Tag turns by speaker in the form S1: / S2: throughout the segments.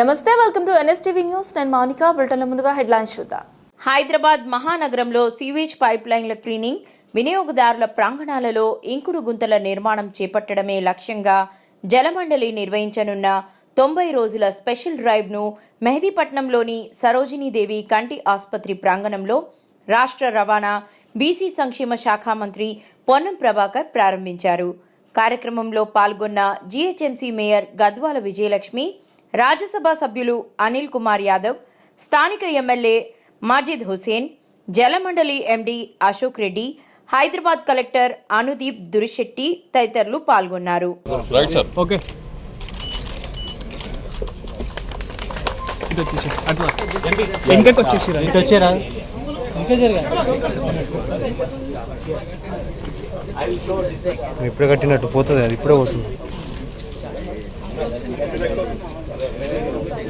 S1: నమస్తే welcome to NSTV news నేను మౌనిక బులెటిన్ల ముందుగా హెడ్లైన్స్ చూద్దాం.
S2: హైదరాబాద్ మహానగరంలో సీవేజ్ పైప్లైన్ల క్లీనింగ్ వినియోగదారుల ప్రాంగణాలలో ఇంకుడు గుంతల నిర్మాణం చేపట్టడమే లక్ష్యంగా జలమండలి నిర్వహించనున్న తొంభై రోజుల స్పెషల్ డ్రైవ్ను మెహదీపట్నంలోని సరోజినీదేవి కంటి ఆసుపత్రి ప్రాంగణంలో రాష్ట్ర రవాణా బీసీ సంక్షేమ శాఖ మంత్రి పొన్నం ప్రభాకర్ ప్రారంభించారు. కార్యక్రమంలో పాల్గొన్న జీహెచ్ఎంసీ మేయర్ గద్వాల విజయలక్ష్మి రాజ్యసభ సభ్యులు అనిల్ కుమార్ యాదవ్ స్థానిక MLA Majid Hussain Jalamandali MD Ashok Reddy Hyderabad collector Anudeep Durishetty తదితరులు పాల్గొన్నారు.
S3: ఓకే.
S4: ఇప్పుడే కట్టినట్టు పోతుంది అది ఇప్పుడే పోతుంది.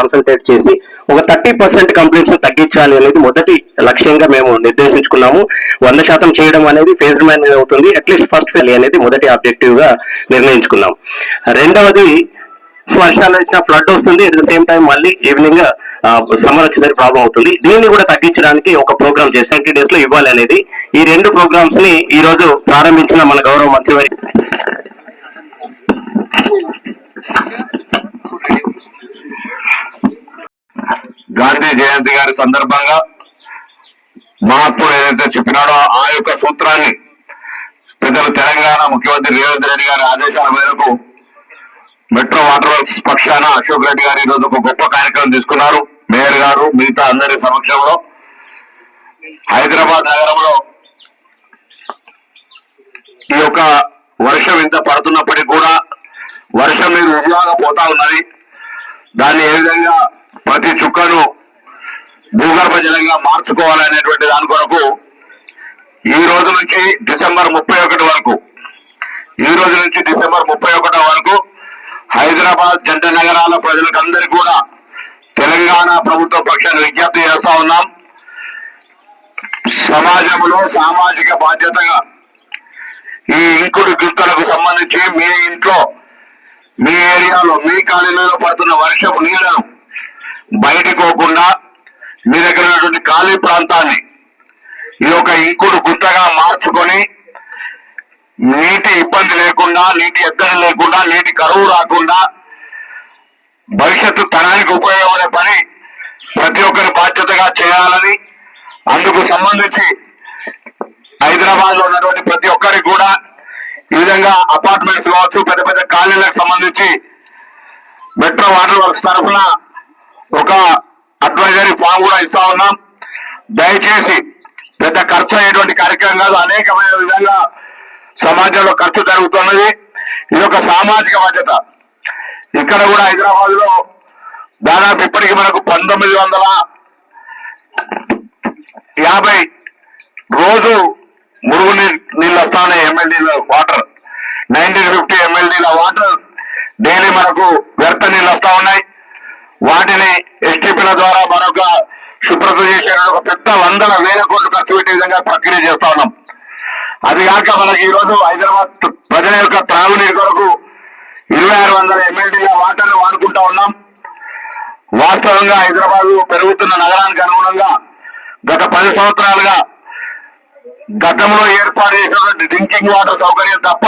S5: కాన్సన్ట్రేట్ చేసి ఒక థర్టీ పర్సెంట్ కంప్లీట్స్ తగ్గించాలి అనేది మొదటి లక్ష్యంగా మేము నిర్దేశించుకున్నాము. వంద శాతం చేయడం అనేది ఫేజ్ మ్యాన్ అవుతుంది. అట్లీస్ట్ ఫస్ట్ ఫెయిల్ అనేది మొదటి ఆబ్జెక్టివ్గా నిర్ణయించుకున్నాం. రెండవది వర్షాలు వచ్చిన ఫ్లడ్ వస్తుంది. అట్ ద సేమ్ టైం మళ్ళీ ఈవినింగ్ సమ్మర్ వచ్చేసరికి ప్రాబ్లం అవుతుంది. దీన్ని కూడా తగ్గించడానికి ఒక ప్రోగ్రామ్ సెవెంటీ డేస్లో ఇవ్వాలి అనేది ఈ రెండు ప్రోగ్రామ్స్ని ఈ రోజు ప్రారంభించిన మన గౌరవ మంత్రివారి
S6: గాంధీ జయంతి గారి సందర్భంగా మహాత్ముడు ఏదైతే చెప్పినాడో ఆ యొక్క సూత్రాన్ని పెద్దలు తెలంగాణ ముఖ్యమంత్రి రేవంత్ రెడ్డి గారి ఆదేశాల మేరకు మెట్రో వాటర్ వర్క్స్ పక్షాన అశోక్ రెడ్డి గారు ఈరోజు ఒక గొప్ప కార్యక్రమం తీసుకున్నారు. మేయర్ గారు మిగతా అందరి సమక్షంలో హైదరాబాద్ నగరంలో ఈ యొక్క వర్షం ఇంత పడుతున్నప్పటికీ కూడా వర్షం మీద ఉద్యోగం పోతా ఉన్నది దాన్ని ఏ విధంగా ప్రతి చుక్కను విధంగా మార్చుకోవాలనేటువంటి దాని కొరకు ఈ రోజు నుంచి డిసెంబర్ ముప్పై ఒకటి వరకు ఈ రోజు నుంచి డిసెంబర్ ముప్పై ఒకటి వరకు హైదరాబాద్ జంట నగరాల ప్రజలకందరికీ కూడా తెలంగాణ ప్రభుత్వ పక్షాన్ని విజ్ఞప్తి చేస్తా ఉన్నాం. సమాజంలో సామాజిక బాధ్యతగా ఈ ఇంకుడు గుంతలకు సంబంధించి మీ ఇంట్లో మీ ఏరియాలో మీ కాలనీలో పడుతున్న వర్షపు నీళ్ళను బయటకోకుండా పోకుండా మీ దగ్గర ఉన్నటువంటి ఖాళీ ప్రాంతాన్ని ఈ యొక్క ఇంకుడు గుత్తగా మార్చుకొని నీటి ఇబ్బంది లేకుండా నీటి ఎద్దడి లేకుండా నీటి కరువు రాకుండా భవిష్యత్తు తరానికి ఉపయోగపడే పని ప్రతి ఒక్కరి బాధ్యతగా చేయాలని అందుకు సంబంధించి హైదరాబాద్లో ఉన్నటువంటి ప్రతి ఒక్కరికి కూడా ఈ విధంగా అపార్ట్మెంట్స్ కావచ్చు పెద్ద పెద్ద కాలనీలకు సంబంధించి మెట్రో వాటర్ వర్క్స్ తరఫున ఒక అడ్వైజరీ ఫామ్ కూడా ఇస్తా ఉన్నాం. దయచేసి పెద్ద ఖర్చు అయ్యేటువంటి కార్యక్రమం కాదు అనేకమైన విధంగా సమాజంలో ఖర్చు జరుగుతున్నది. ఇది ఒక సామాజిక బాధ్యత. ఇక్కడ కూడా హైదరాబాద్లో దాదాపు ఇప్పటికి మనకు పంతొమ్మిది వందల యాభై రోజు మురుగు నీళ్ళు వస్తా ఎమ్మెల్యేల వాటర్. నైన్టీన్ ఫిఫ్టీ ఎమ్మెల్యేల వాటర్ డైలీ మనకు వ్యర్థ నీళ్ళు వస్తా ఉన్నాయి. ఎస్టీపీల ద్వారా మరొక శుభ్రత చేసే ఒక పెద్ద వందల వేల కోట్లు ఖర్చు పెట్టే విధంగా ప్రక్రియ చేస్తా ఉన్నాం. అది కాక మనకి ఈరోజు హైదరాబాద్ ప్రజల యొక్క త్రాగునీరు కొరకు ఇరవై ఆరు వందల ఎమ్మెల్యేల వాటర్ వాడుకుంటా ఉన్నాం. వాస్తవంగా హైదరాబాద్ పెరుగుతున్న నగరానికి అనుగుణంగా గత పది సంవత్సరాలుగా గతంలో ఏర్పాటు చేసినటువంటి డ్రింకింగ్ వాటర్ సౌకర్యం తప్ప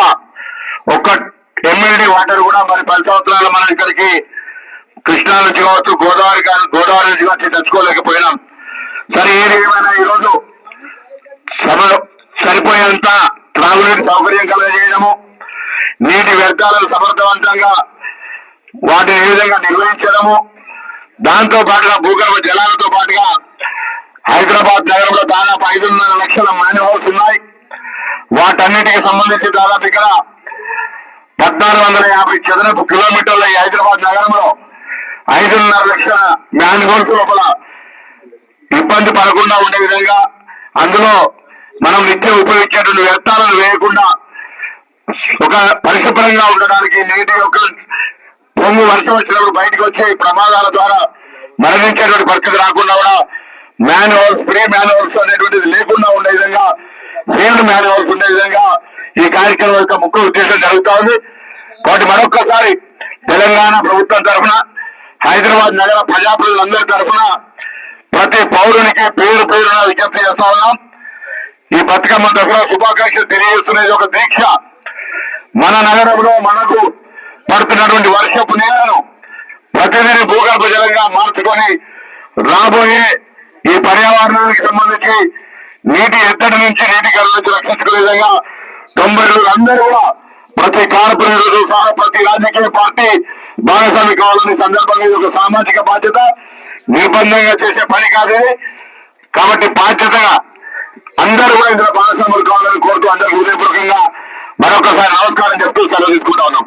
S6: ఒక్క ఎమ్మెల్డీ వాటర్ కూడా మరి పది సంవత్సరాలు మనం ఇక్కడికి కృష్ణా నుంచి కావచ్చు గోదావరి కా- గోదావరి నుంచి కావచ్చు తెచ్చుకోలేకపోయినాం. సరే ఏది ఏమైనా ఈరోజు సభలో సరిపోయేంత త్రాగునీటి సౌకర్యం కలగజేయడము నీటి వ్యర్థాలను సమర్థవంతంగా వాటిని ఏ విధంగా నిర్వహించడము దాంతో పాటుగా భూగర్భ జలాలతో పాటుగా హైదరాబాద్ నగరంలో దాదాపు ఐదున్నర లక్షల మ్యాన్హోల్స్ ఉన్నాయి. వాటన్నిటికి సంబంధించి దాదాపు ఇక్కడ పద్నాలుగు వందల యాభై చదరపు కిలోమీటర్ల ఈ హైదరాబాద్ నగరంలో ఐదున్నర లక్షల మ్యాన్హోల్స్ లోపల ఇబ్బంది పడకుండా ఉండే విధంగా అందులో మనం నిత్యం ఉపయోగించేటువంటి వ్యర్థాలను వేయకుండా ఒక పరిశుభ్రంగా ఉండడానికి నీటి యొక్క పొంగు వర్షం వచ్చినప్పుడు బయటకు వచ్చే ప్రమాదాల ద్వారా మరణించేటువంటి పరిస్థితి రాకుండా కూడా మాన్యువల్స్ ఫ్రీ మాన్యువల్స్ అనేటువంటిది లేకుండా ఉండే విధంగా సీల్డ్ మాన్యువల్స్ ఉండే విధంగా ఈ కార్యక్రమం యొక్క ముఖ్య ఉద్దేశం జరుగుతా ఉంది. కాబట్టి మరొక్కసారి తెలంగాణ ప్రభుత్వం తరఫున హైదరాబాద్ నగర ప్రజాప్రతినిధులందరి తరఫున ప్రతి పౌరునికి పేరు పేరున విజ్ఞప్తి చేస్తా ఉన్నాం. ఈ బతుకమ్మ దసరా శుభాకాంక్షలు తెలియజేస్తున్నది ఒక దీక్ష మన నగరంలో మనకు పడుతున్నటువంటి వర్షపు నీళ్ళను ప్రతిదిని భూగర్భ జలంగా మార్చుకొని రాబోయే ఈ పర్యావరణానికి సంబంధించి నీటి ఎత్తడి నుంచి నీటి కల నుంచి రక్షించుకునే విధంగా తొంభై రోజులు అందరూ కూడా ప్రతి కార్పొరేటర్ సహా ప్రతి రాజకీయ పార్టీ భాగస్వామి కావాలని సందర్భంగా ఇది ఒక సామాజిక బాధ్యత నిర్బంధంగా చేసే పని కాదు. కాబట్టి బాధ్యతగా అందరూ కూడా ఇందులో భాగస్వాములు కావాలని కోరుతూ అందరూ హృదయపూర్వకంగా మరొకసారి నమస్కారం చెప్తూ సెలవు తీసుకుంటా ఉన్నాం.